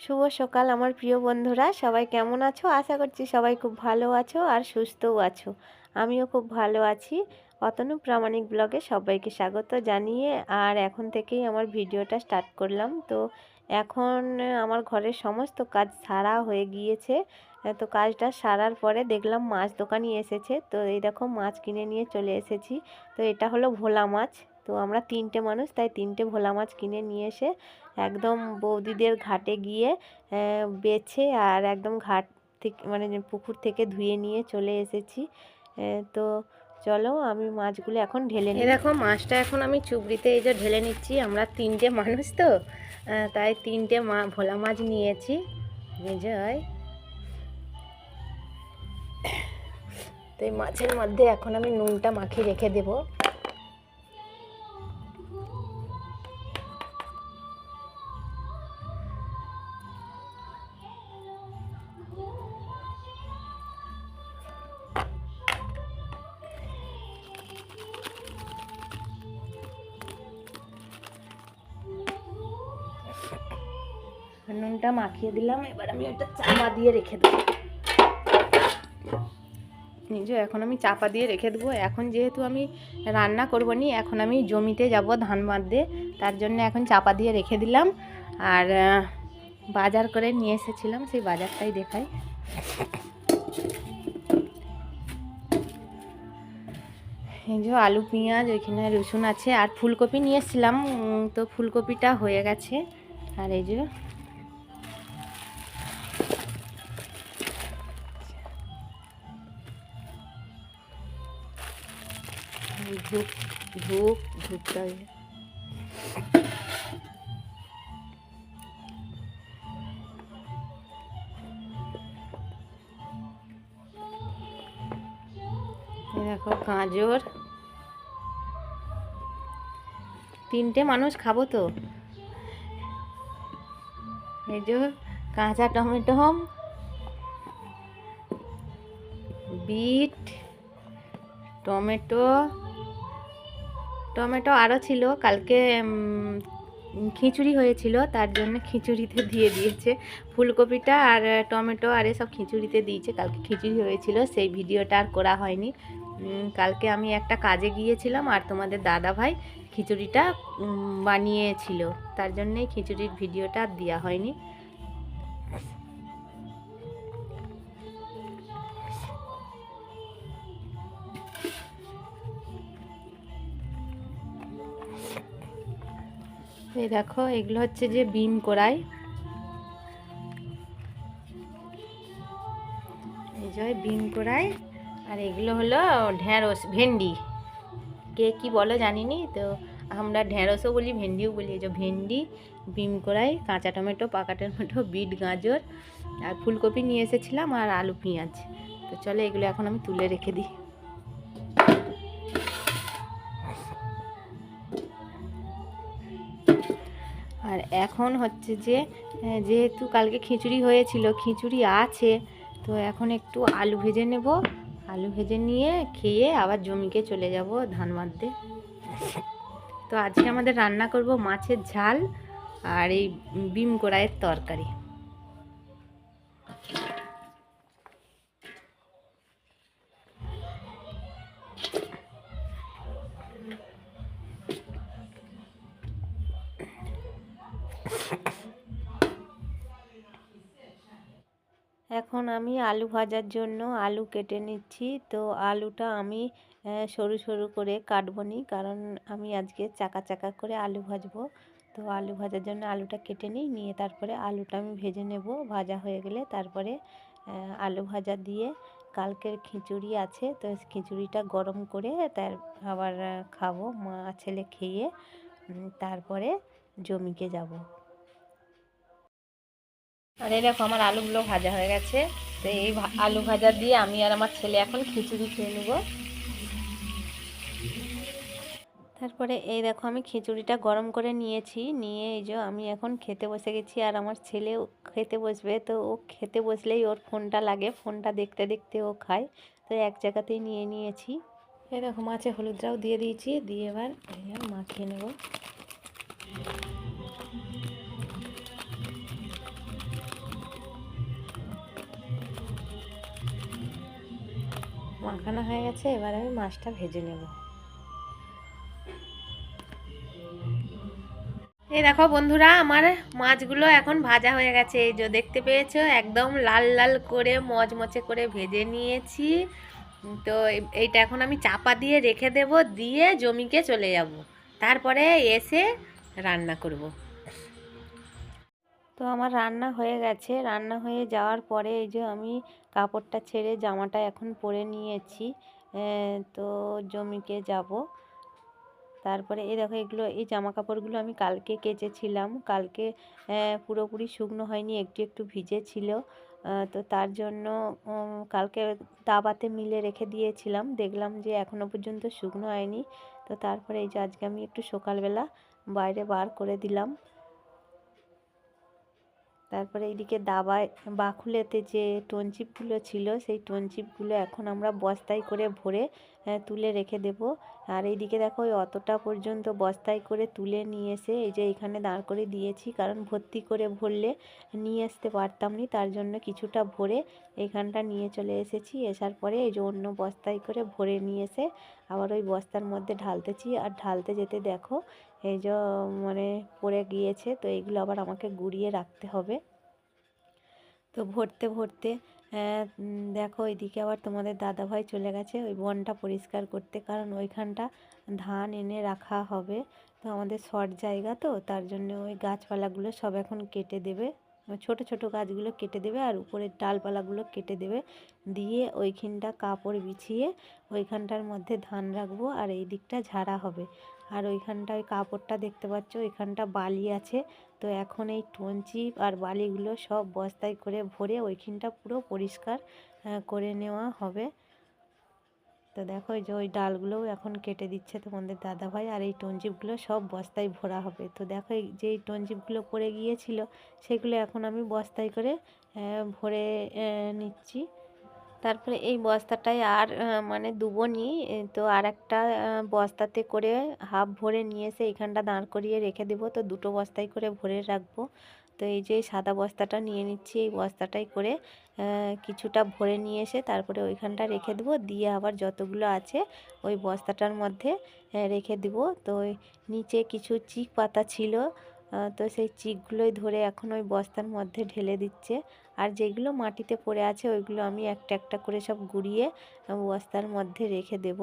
শুভ সকাল আমার প্রিয় বন্ধুরা। সবাই কেমন আছো? আশা করছি সবাই খুব ভালো আছো আর সুস্থও আছো। আমিও খুব ভালো আছি। অতনু প্রামাণিক ব্লগে সবাইকে স্বাগত জানিয়ে আর এখন থেকেই আমার ভিডিওটা স্টার্ট করলাম। তো এখন আমার ঘরের সমস্ত কাজ সারা হয়ে গিয়েছে। তো কাজটা সারার পরে দেখলাম মাছ দোকানি এসেছে। তো এই দেখো মাছ কিনে নিয়ে চলে এসেছি। তো এটা হলো ভোলা মাছ। তো আমরা তিনটে মানুষ তাই তিনটে ভোলা মাছ কিনে নিয়ে এসে একদম বৌদিদের ঘাটে গিয়ে বেছে আর একদম ঘাট থেকে মানে পুকুর থেকে ধুয়ে নিয়ে চলে এসেছি। তো চলো আমি মাছগুলো এখন ঢেলে নিই দেখো মাছটা এখন আমি চুবড়িতে এই যে ঢেলে নিচ্ছি আমরা তিনটে মানুষ তো তাই তিনটে মা ভোলা মাছ নিয়েছি। বিজয়। তো এই মাছের মধ্যে এখন আমি নুনটা মাখিয়ে রেখে দেবো। নুনটা মাখিয়ে দিলাম, এবার আমি একটা চাপা দিয়ে রেখে দেবো। নিজে এখন আমি চাপা দিয়ে রেখে দেবো। এখন যেহেতু আমি রান্না করব নি, এখন আমি জমিতে যাব ধান বাঁধতে, তার জন্য এখন চাপা দিয়ে রেখে দিলাম। আর বাজার করে নিয়ে এসেছিলাম, সেই বাজারটাই দেখাই। এই যে আলু, পেঁয়াজ ওইখানে রসুন আছে, আর ফুলকপি নিয়ে এসেছিলাম তো ফুলকপিটা হয়ে গেছে। আর এই যে ধূপ ধূপ ধূপটা দেখো গাজর। তিনটে মানুষ খাব তো। এই কাঁচা টমেটো বিট টমেটো টমেটো আরও ছিল, কালকে খিচুড়ি হয়েছিল, তার জন্য খিচুড়িতে দিয়ে দিয়েছে। ফুলকপিটা আর টমেটো আর এসব খিচুড়িতে দিয়েছে, কালকে খিচুড়ি হয়েছিল, সেই ভিডিওটা আর করা হয়নি। কালকে আমি একটা কাজে গিয়েছিলাম আর তোমাদের দাদা ভাই খিচুড়িটা বানিয়েছিল, তার জন্যেই খিচুড়ির ভিডিওটা আর দেওয়া হয়নি। এই দেখো, এগুলো হচ্ছে যে বিম কড়াই। এই যে বিম কড়াই, আর এগুলো হলো ঢ্যাঁড়স ভেন্ডি। কে কি বলো জানিনি? তো আমরা ঢ্যাঁড়সও বলি, ভেন্ডিও বলি। এই যে ভেন্ডি বিম কড়াই, কাঁচা টমেটো, পাকা টমেটো, বিট, গাজর, আর ফুলকপি নিয়ে এসেছিলাম, আর আলু পেঁয়াজ। তো চলো এগুলো এখন আমি তুলে রেখে দিই। আর এখন হচ্ছে যে যেহেতু কালকে খিচুড়ি হয়েছিল, খিচুড়ি আছে, তো এখন একটু আলু ভেজে নেব। আলু ভেজে নিয়ে খেয়ে আবার জমিকে চলে যাব ধান মারতে। তো আজকে আমাদের রান্না করব মাছের ঝাল আর এই বিম কড়াইয়ের তরকারি। এখন আমি আলু ভাজার জন্য আলু কেটে নিচ্ছি। তো আলুটা আমি সরু সরু করে কাটবো নি, কারণ আমি আজকে চাকা চাকা করে আলু ভাজবো। তো আলু ভাজার জন্য আলুটা কেটে নিই, নিয়ে তারপরে আলুটা আমি ভেজে নেব। ভাজা হয়ে গেলে তারপরে আলু ভাজা দিয়ে কালকের খিচুড়ি আছে, তো খিচুড়িটা গরম করে তার আবার খাব, মা, ছেলে খেয়ে তারপরে জমিকে যাব। আর এই দেখো আমার আলুগুলো ভাজা হয়ে গেছে। তো এই আলু ভাজা দিয়ে আমি আর আমার ছেলে এখন খিচুড়ি খেয়ে নেব। তারপরে এই দেখো আমি খিচুড়িটা গরম করে নিয়েছি। নিয়ে এই যে আমি এখন খেতে বসে গেছি আর আমার ছেলেও খেতে বসবে। তো ও খেতে বসলেই ওর ফোনটা লাগে। ফোনটা দেখতে দেখতে ও খায়। তো এক জায়গাতেই নিয়ে নিয়েছি। এই দেখো মাছে হলুদটাও দিয়ে দিয়েছি। দিয়ে এবার মাখিয়ে নেব। মাখানো হয়ে গেছে, এবার আমি মাছটা ভেজে নেব। এই দেখো বন্ধুরা, আমার মাছগুলো এখন ভাজা হয়ে গেছে। এই যে দেখতে পেয়েছ, একদম লাল লাল করে মচমচে করে ভেজে নিয়েছি। তো এইটা এখন আমি চাপা দিয়ে রেখে দেব, দিয়ে জমিকে চলে যাব। তারপরে এসে রান্না করব। তো আমার রান্না হয়ে গেছে। রান্না হয়ে যাওয়ার পরে এই যে আমি কাপড়টা ছেড়ে জামাটা এখন পরে নিয়েছি তো জমিকে যাব। তারপরে এই দেখো এগুলো, এই জামা কাপড়গুলো আমি কালকে কেচেছিলাম। কালকে পুরোপুরি শুকনো হয়নি, একটু একটু ভিজে ছিল। তো তার জন্য কালকে দাবাতে মিলে রেখে দিয়েছিলাম। দেখলাম যে এখনও পর্যন্ত শুকনো হয়নি। তো তারপরে এই যে আজকে আমি একটু সকালবেলা বাইরে বার করে দিলাম। তারপরে এইদিকে দাবায় বাকুলেতে যে টনচিপগুলো ছিল, সেই টনচিপগুলো এখন আমরা বস্তায় করে ভরে তুলে রেখে দেব। আর এইদিকে দেখো, ওই অতটা পর্যন্ত বস্তায় করে তুলে নিয়ে এসে এই যে এখানে দাঁড় করে দিয়েছি, কারণ ভর্তি করে ভরলে নিয়ে আসতে পারতাম নি, তার জন্য কিছুটা ভরে এখানটা নিয়ে চলে এসেছি। এসার পরে এই যে অন্য বস্তায় করে ভরে নিয়ে এসে আবার ওই বস্তার মধ্যে ঢালতেছি। আর ঢালতে যেতে দেখো এই যে মানে পড়ে গিয়েছে, তো এইগুলো আবার আমাকে গুড়িয়ে রাখতে হবে। তো ভরতে ভরতে দেখো ওইদিকে আবার তোমাদের দাদাভাই চলে গেছে, ওই বনটা পরিষ্কার করতে, কারণ ওইখানটা ধান এনে রাখা হবে। তো আমাদের শর্ট জায়গা তো, তার জন্য ওই গাছপালাগুলো সব এখন কেটে দেবে। ছোট ছোট গাছগুলো কেটে দেবে, আর উপরের ডালপালাগুলো কেটে দেবে। দিয়ে ওইখানটা কাপড় বিছিয়ে ওইখানটার মধ্যে ধান রাখব, আর এই দিকটা ঝাড়া হবে। আর ওইখানটা ওই কাপড়টা দেখতে পাচ্ছ, ওইখানটা বালি আছে। তো এখন এই টঞ্চিপ আর বালিগুলো সব বস্তায় করে ভরে ওইখানটা পুরো পরিষ্কার করে নেওয়া হবে। তো দেখো যে ওই ডালগুলোও এখন কেটে দিচ্ছে তোমাদের দাদাভাই আর এই টঞ্চিপগুলো সব বস্তায় ভরা হবে। তো দেখো যে এই টঞ্চিপগুলো পড়ে গিয়েছিল, সেগুলো এখন আমি বস্তায় করে ভরে নিচ্ছি। তারপরে এই বস্তাটায় আর মানে দুবো নি। তো আর একটা বস্তাতে করে হাফ ভরে নিয়ে এসে এখানটা দাঁড় করিয়ে রেখে দেবো। তো দুটো বস্তায় করে ভরে রাখব। তো এই যে সাদা বস্তাটা নিয়ে নিচ্ছি, এই বস্তাটাই করে কিছুটা ভরে নিয়ে এসে তারপরে ওইখানটা রেখে দেবো। দিয়ে আবার যতগুলো আছে ওই বস্তাটার মধ্যে রেখে দেবো। তো নিচে কিছু চিক পাতা ছিল তো সেই চিকগুলোই ধরে এখন ওই বস্তার মধ্যে ঢেলে দিচ্ছে। আর যেগুলো মাটিতে পড়ে আছে, ওইগুলো আমি একটা একটা করে সব গুঁড়িয়ে বস্তার মধ্যে রেখে দেব।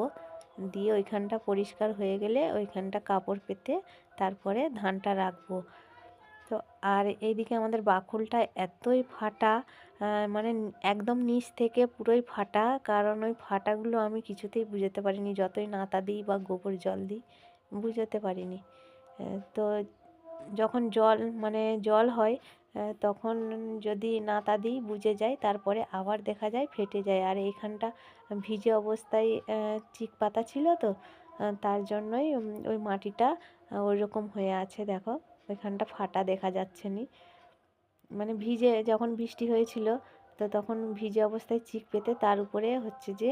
দিয়ে ওইখানটা পরিষ্কার হয়ে গেলে ওইখানটা কাপড় পেতে তারপরে ধানটা রাখব। তো আর এইদিকে আমাদের বাকুলটা এতই ফাটা মানে একদম নিচ থেকে পুরোই ফাটা, কারণ ওই ফাটাগুলো আমি কিছুতেই বুঝতে পারিনি, যতই নাতা দিই বা গোবর জল দিই, বুঝতে পারিনি। তো যখন জল মানে জল হয় তখন যদি নাতা দিই বুঝে যায়, তারপরে আবার দেখা যায় ফেটে যায়। আর এইখানটা ভিজে অবস্থায় চিক পাতা ছিল তো তার জন্যই ওই মাটিটা ওই রকম হয়ে আছে, দেখো। ওইখানটা ফাটা দেখা যাচ্ছে নি। মানে ভিজে, যখন বৃষ্টি হয়েছিল, তো তখন ভিজে অবস্থায় চিক পেতে, তার উপরে হচ্ছে যে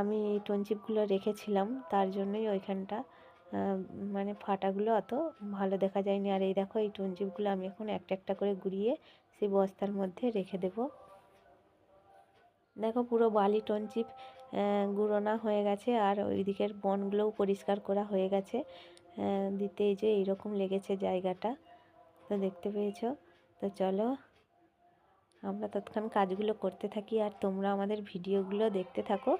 আমি এই টনচিপগুলো রেখেছিলাম, তার জন্যই ওইখানটা মানে ফাটাগুলো অত ভালো দেখা যায়নি। আর এই দেখো, এই টনচিপগুলো আমি এখন একটা একটা করে গুঁড়িয়ে সেই বস্তার মধ্যে রেখে দেবো। দেখো, পুরো বালি টনচিপ গুঁড়োনা হয়ে গেছে। আর ওই দিকের বনগুলোও পরিষ্কার করা হয়ে গেছে। দিতে এই যে এইরকম লেগেছে জায়গাটা, তো দেখতে পেয়েছ। তো চলো আমরা তৎক্ষণ কাজগুলো করতে থাকি আর তোমরা আমাদের ভিডিওগুলো দেখতে থাকো।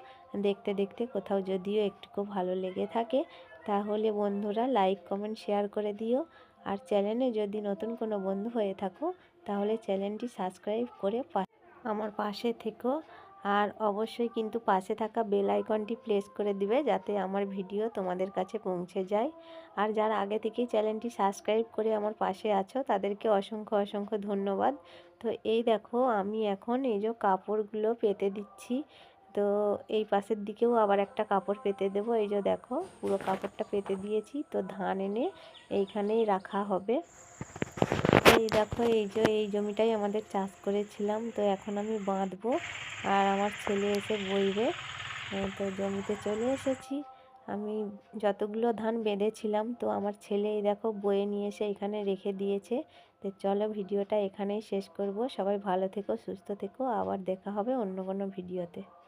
দেখতে দেখতে কোথাও যদিও একটুকু ভালো লেগে থাকে, তাহলে বন্ধুরা লাইক কমেন্ট শেয়ার করে দিও। আর চ্যানেলে যদি নতুন কোনো বন্ধু হয়ে থাকো, তাহলে চ্যানেলটি সাবস্ক্রাইব করে আমার পাশে থেকো। আর অবশ্যই কিন্তু পাশে থাকা বেল আইকনটি প্রেস করে দিবে যাতে আমার ভিডিও তোমাদের কাছে পৌঁছে যায়। আর যারা আগে থেকেই চ্যানেলটি সাবস্ক্রাইব করে আমার পাশে আছো, তাদেরকে অসংখ্য অসংখ্য ধন্যবাদ। তো এই দেখো, আমি এখন এই যে কাপড়গুলো পেতে দিচ্ছি। তো এই পাশের দিকেও আবার একটা কাপড় পেতে দেবো। এই যে দেখো, পুরো কাপড়টা পেতে দিয়েছি। তো ধান এনে এইখানেই রাখা হবে। এই দেখো, এই যে, এই জমিটাই আমাদের চাষ করেছিলাম। তো এখন আমি বাঁধবো আর আমার ছেলে এসে বইবে। তো জমিতে চলে এসেছি। আমি যতগুলো ধান বেঁধেছিলাম, তো আমার ছেলে এই দেখো বয়ে নিয়ে এসে এখানে রেখে দিয়েছে। তো চলো ভিডিওটা এখানেই শেষ করব। সবাই ভালো থেকো, সুস্থ থেকো। আবার দেখা হবে অন্য কোনো ভিডিওতে।